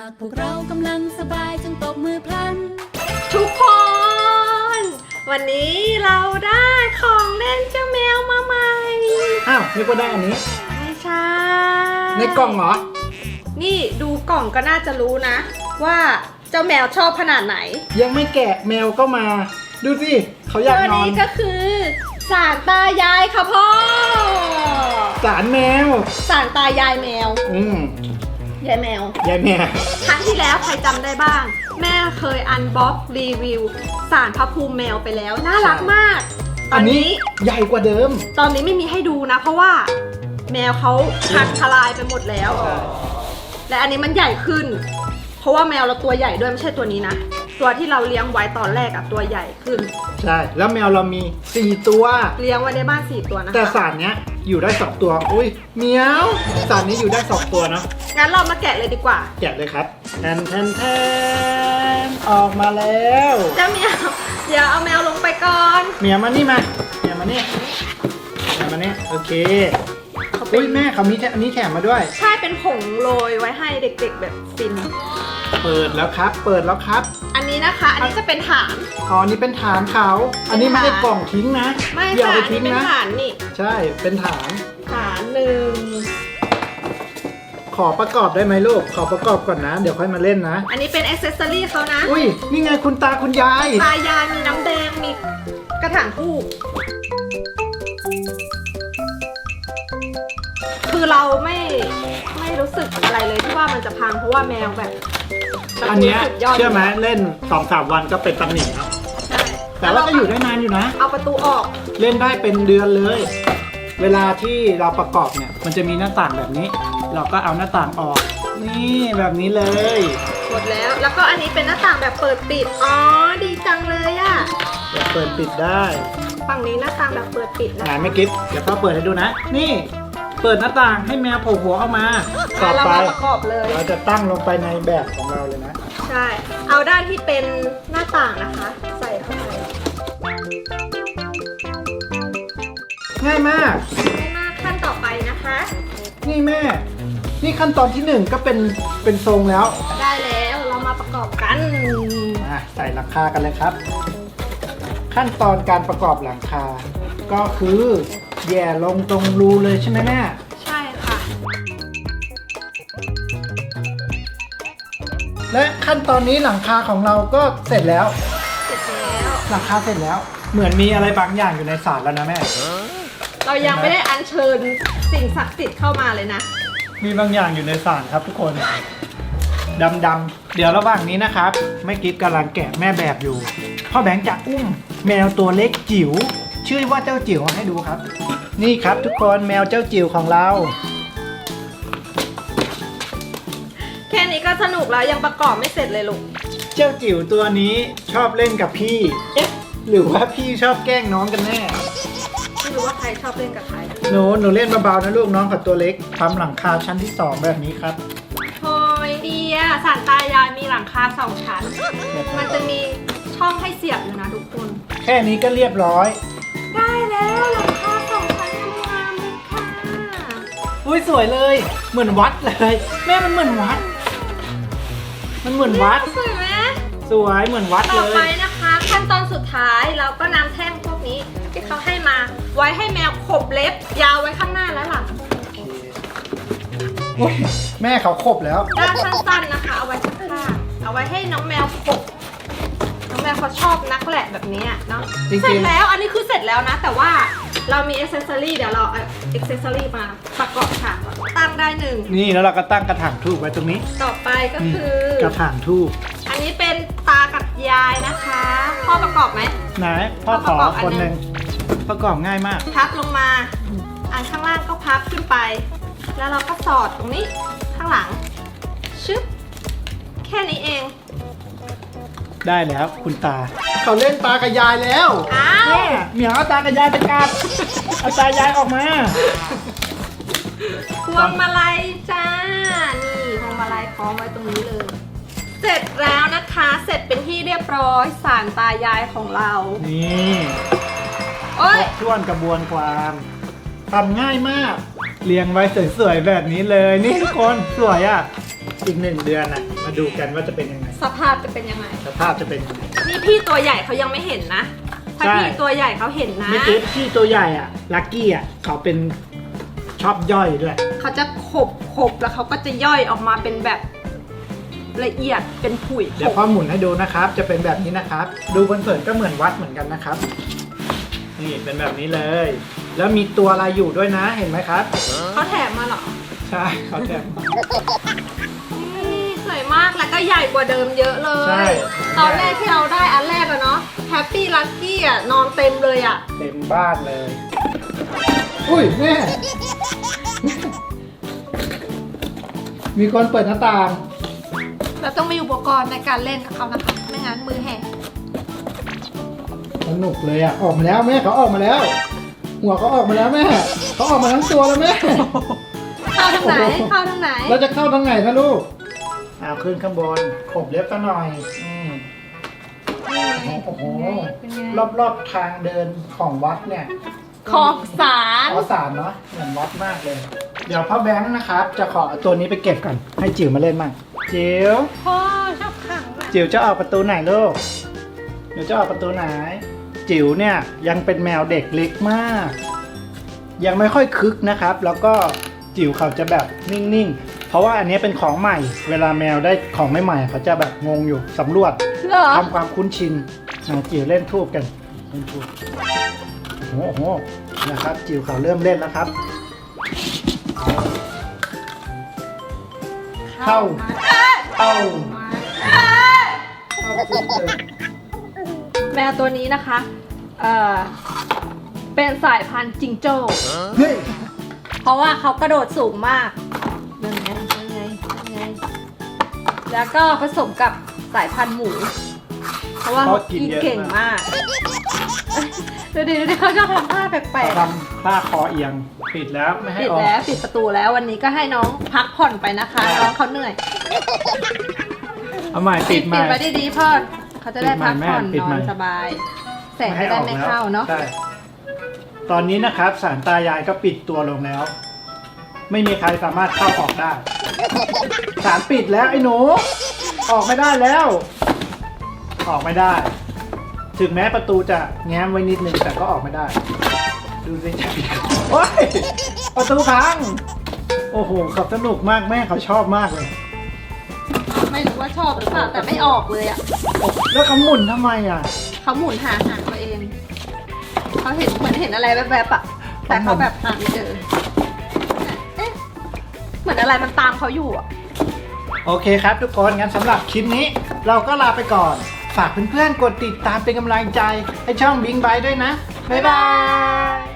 ากพวกเรากำลังสบายจงตบมือพลัน ทุกคน วันนี้เราได้ของเล่นเจ้าแมวมาใหม่ อ้าวนึกว่าได้อันนี้ ไม่ใช่ ในกล่องเหรอ นี่ดูกล่องก็น่าจะรู้นะ ว่าเจ้าแมวชอบขนาดไหนยังไม่แกะแมวก็มา ดูสิเขาอยากตัวนอนนี้ก็คือสารตายายค่ะพ่อสารแมว สารตายายแมว อืม ยายแมว ยายแมวครั้งที่แล้วใครจำได้บ้าง แม่เคยอันบ็อกรีวิวสารพระภูมิแมวไปแล้ว น่ารักมาก ตอัอนนนี้นี้ใหญ่กว่าเดิม ตอนนี้ไม่มีให้ดูนะ เพราะว่าแมวเขาพังทลายไปหมดแล้ว และอันนี้มันใหญ่ขึ้น เพราะว่าแมวเราตัวใหญ่ด้วยไม่ใช่ตัวนี้นะ ตัวที่เราเลี้ยงไว้ตอนแรกอะตัวใหญ่ขึ้น ใช่ แล้วแมวเรามี 4 ตัว เลี้ยงไว้ในบ้านสี่ตัวนะแต่คะสารเนี้ยอยู่ได้ 2 ตัว อุ้ยเหมียว สารนี้อยู่ได้ 2 ตัวเนาะ งั้นเรามาแกะเลยดีกว่า แกะเลยครับแทนแทนแทนออกมาแล้วเจ้าแมวเดี๋ยวเอาแมวลงไปก่อนเหมียวมานี่มาเหมียวมานี่เหมียวมานี่โอเคเขาเป็อุ้นยแม่เขามีแค่อันนี้แถมมาด้วย ใช่เป็นผงโรยไว้ให้เด็กๆแบบฟิน เปิดแล้วครับ เปิดแล้วครับ อันนี้นะคะ อันนี้จะเป็นฐาน อ๋อนี่เป็นฐานเขา อันนี้ไม่ได้กล่องทิ้งนะไม่อย่าค่ะไปอันทิ้นี้งเป็นนะ ฐานนี่ ใช่เป็นฐานฐานหนึ่ง ขอประกอบได้ไหมลูก ขอประกอบก่อนนะ เดี๋ยวค่อยมาเล่นนะ อันนี้เป็นอ c เซสซอรี่เขานะอุ้ยนี่ไงคุณตาคุณยาย ตายายมีน้ำแดง มีกระถางทูบคือเราไม่ไม่รู้สึกอะไรเลยที่ว่ามันจะพังเพราะว่าแมวแบบมัอันเนี้ยสุดยอดเชื่อไหมเล่นสองสามวันก็เป็นตำหนิแล้วใช่แต่ว่าก็อยู่ได้นานอยู่นะ เอาประตูออก เล่นได้เป็นเดือนเลย เวลาที่เราประกอบเนี่ย มันจะมีหน้าต่างแบบนี้ เราก็เอาหน้าต่างออก นี่แบบนี้เลย หมดแล้ว แล้วก็อันนี้เป็นหน้าต่างแบบเปิดปิด อ๋อ ดีจังเลยอะเดี๋ยวเปิดปิดได้ฝั่งนี้หน้าต่างแบบเปิดปิดนะไหนไม่กิ๊บเดี๋ยวพ่อเปิดให้ดูนะ นี่ เปิดหน้าต่างให้แมวโผล่หัวออกมา ต่อเราไป มาประกอบเลย เราจะตั้งลงไปในแบบของเราเลยนะ ใช่ เอาด้านที่เป็นหน้าต่างนะคะ ใส่เข้าไปง่ายมาก ง่ายมากขั้นต่อไปนะคะ นี่แม่ นี่ขั้นตอนที่หนึ่งก็เป็นเป็นทรงแล้วได้แล้วเรามาประกอบกัน อะใส่หลังคากันเลยครับ ขั้นตอนการประกอบหลังคา ก็คือแย่ลงตรงรูเลยใช่ไหมแม่ใช่ค่ะ และขั้นตอนนี้หลังคาของเราก็เสร็จแล้ว เสร็จแล้ว หลังคาเสร็จแล้ว เหมือนมีอะไรบางอย่างอยู่ในศาลแล้วนะแม่ เรายังไม่ได้อัญเชิญสิ่งศักดิ์สิทธิ์เข้ามาเลยนะ มีบางอย่างอยู่ในศาลครับทุกคนดำดำๆเดี๋ยวระหว่างนี้นะครับแม่กิฟกำลังแกะแม่แบบอยู่พ่อแบงค์จะอุ้ม แมวตัวเล็กจิ๋วชื่อว่าเจ้าจิ๋วให้ดูครับ นี่ครับทุกคนแมวเจ้าจิ๋วของเรา แค่นี้ก็สนุกแล้วยังประกอบไม่เสร็จเลยลูกเจ้าจิ๋วตัวนี้ชอบเล่นกับพี่เอ๊ะหรือว่าพี่ชอบแกล้งน้องกันแน่ ไม่รู้ว่าใครชอบเล่นกับใคร หนูหนูเล่นเบาๆนะลูกน้องกับตัวเล็กทำหลังคาชั้นที่สองแบบนี้ครับโอ้ยดีอะสารตายายมีหลังคาสองชั้น มันจะมีช่องให้เสียบอยู่นะทุกคน แค่นี้ก็เรียบร้อย ได้แล้วหลังคาสองชั้นงามๆเลยค่ะอุ้ยสวยเลย เหมือนวัดเลย แม่มันเหมือนวัด มันเหมือนวัด สวยไหมสวยเหมือนวัดต่อเลไปยนะคะ ขั้นตอนสุดท้ายเราก็นำแท่งพวกนี้ที่เขาให้มา ไว้ให้แมวขบเล็บ ยาวไว้ข้างหน้าและหลังโอเคอุ๊ยแม่เขาครบแล้ว ด้านสั้นๆนะคะ เอาไว้ข้างๆเอาไว้ให้น้องแมวขบน้องแมวเขาชอบนักแหละแบบนี้เนาะจริงๆ เสร็จแล้วอันนี้คือเสร็จแล้วนะ แต่ว่าเรามีอ c เซสซอรี่เดี๋ยวเราเอาอ c เซสซอรี่มาประกอบค่ะตั้งได้หนึ่งนี่แล้วเราก็ตั้งกระถางทูบไว้ตรงนี้ต่อไปก็นี่คือ กระถางทูบอันนี้เป็นตากับยายนะคะ พ่อประกอบไหมไหนพ่อขอประกอบอันคนหหนึ่นึ่งง ประกอบง่ายมาก พับลงมา อันข้างล่างก็พับขึ้นไป แล้วเราก็สอดตรงนี้ข้างหลัง ชึบ แค่นี้เอง ได้แล้วคุณตา เขาเล่นตากับยายแล้วอ้าว แม่เหมียวเอาตากับยายไปกัดเอาตายายออกมา พวงมาลัยจ้า นี่พวงมาลัยคล้องไว้ตรงนี้เลย เสร็จแล้วนะคะ เสร็จเป็นที่เรียบร้อยสารตายายของเรา นี่โอ้ย ครบถ้วนกระบวนความทำง่ายมาก เรียงไว้สวยๆแบบนี้เลยนี่ทุกคนสวยอะอีกหนึ่งเดือนอะ มาดูกันว่าจะเป็นยังไง สภาพจะเป็นยังไง สภาพจะเป็นยังไง นี่พี่ตัวใหญ่เขายังไม่เห็นนะ ถ้าใช่ พี่ตัวใหญ่เขาเห็นนะ เมื่อกี้พี่ตัวใหญ่อะลักกี้อะเขาเป็นชอบย่อยด้วย เขาจะขบขบแล้วเขาก็จะย่อยออกมาเป็นแบบละเอียดเป็นผุยเดี๋ยวพ่อหมุนให้ดูนะครับ จะเป็นแบบนี้นะครับ ดูเผินๆก็เหมือนวัดเหมือนกันนะครับ นี่เป็นแบบนี้เลย แล้วมีตัวอะไรอยู่ด้วยนะเห็นไหมครับ เขาแถมมาเหรอใช่เขาแถมมา นี่สวยมากแล้วก็ใหญ่กว่าเดิมเยอะเลใช่ ย ตอนแรกที่เราได้อันแรกอะเนาะแฮปปี้ลั c กี้อะนอนเต็มเลยอะเต็มบ้านเลย อุ้ยแม่ มีคนเปิดหน้าต่าง เราต้องมีอุปกรณ์ในการเล่นกับเขานะคะ ไม่งั้นมือแห้งส นุกเลยอะออกมาแล้วแม่เขาออกมาแล้ว หัวเขาออกมาแล้วแม่เขาออกมาทั้งตัวแล้วแม่เข้าทางไหนโอ้โหเข้าทางไหนเราจะเข้าทางไหนนะลูกเอาขึ้นข้างบนขบเล็บซะหน่อยอืมโอ้โหเป็นไงรอบๆทางเดินของวัดเนี่ยขอบสารขอสารเนาะเหมือนวัดมากเลย เดี๋ยวพ่อแบงค์นะครับ จะขอเอาตัวนี้ไปเก็บก่อนให้จิ๋วมาเล่นมั่งจิ๋วพ่อชอบขังอะจิ๋วจะออกประตูไหนลูกเดี๋ยวจะออกประตูไหน จิ๋วเนี่ยยังเป็นแมวเด็กเล็กมาก ยังไม่ค่อยคึกนะครับ แล้วก็จิ๋วเขาจะแบบนิ่งๆ เพราะว่าอันนี้เป็นของใหม่ เวลาแมวได้ของใหม่ๆเขาจะแบบงงอยู่สำรวจเหรอทำความคุ้นชินนะจิ๋วเล่นทูบกันเล่นทูบโอ้โหนะครับ จิ๋วเขาเริ่มเล่นแล้วครับ เข้าเอ้า แมวตัวนี้นะคะ เอ่อ เป็นสายพันธุ์จิงโจ้เฮ้ยเพราะว่าเขากระโดดสูงมากนั่นไงนั่นไงนั่นไงแล้วก็ผสมกับสายพันธุ์หมู เพราะว่าเขากินเก่งมากดูดิดูดิเขาชอบทำท่าแปลกทำผ้าคอเอียงปิดแล้วไม่ๆให้ปิดออกแล้วปิดประตูแล้ววันนี้ก็ให้น้องพักผ่อนไปนะคะ น้องเขาเหนื่อยเอาใหม่ปิดใหม่ปิดไว้ดีๆพ่อ เขาจะได้พักผ่อนปิดนอใหม่นสบาย แสงจะได้ไม่เข้าเนาะ ใช่ตอนนี้นะครับสารตายายก็ปิดตัวลงแล้ว ไม่มีใครสามารถเข้าออกได้สารปิดแล้วไอ้หนู ออกไม่ได้แล้ว ออกไม่ได้ ถึงแม้ประตูจะแง้มไว้นิดนึงแต่ก็ออกไม่ได้ ดูสิจะปิดโอ้ยประตูพัง โอ้โหขับสนุกมากแม่เขาชอบมากเลยไม่รู้ ว่าชอบหรือเปล่าแต่ไม่ออกเลยอะแล้วเขาหมุนทำไมอะเขาหมุนหาหางตัวเองเขาเห็นเหมือนเห็นอะไรแวบๆอะแต่เขาแบบหาไม่เจอเอ๊ะเหมือนอะไรมันตามเขาอยู่อะโอเคครับทุกคนงั้นสำหรับคลิปนี้ เราก็ลาไปก่อน ฝากเพื่อนๆกดติดตามเป็นกำลังใจ ให้ช่องบิงบายด้วยนะ บ๊ายบาย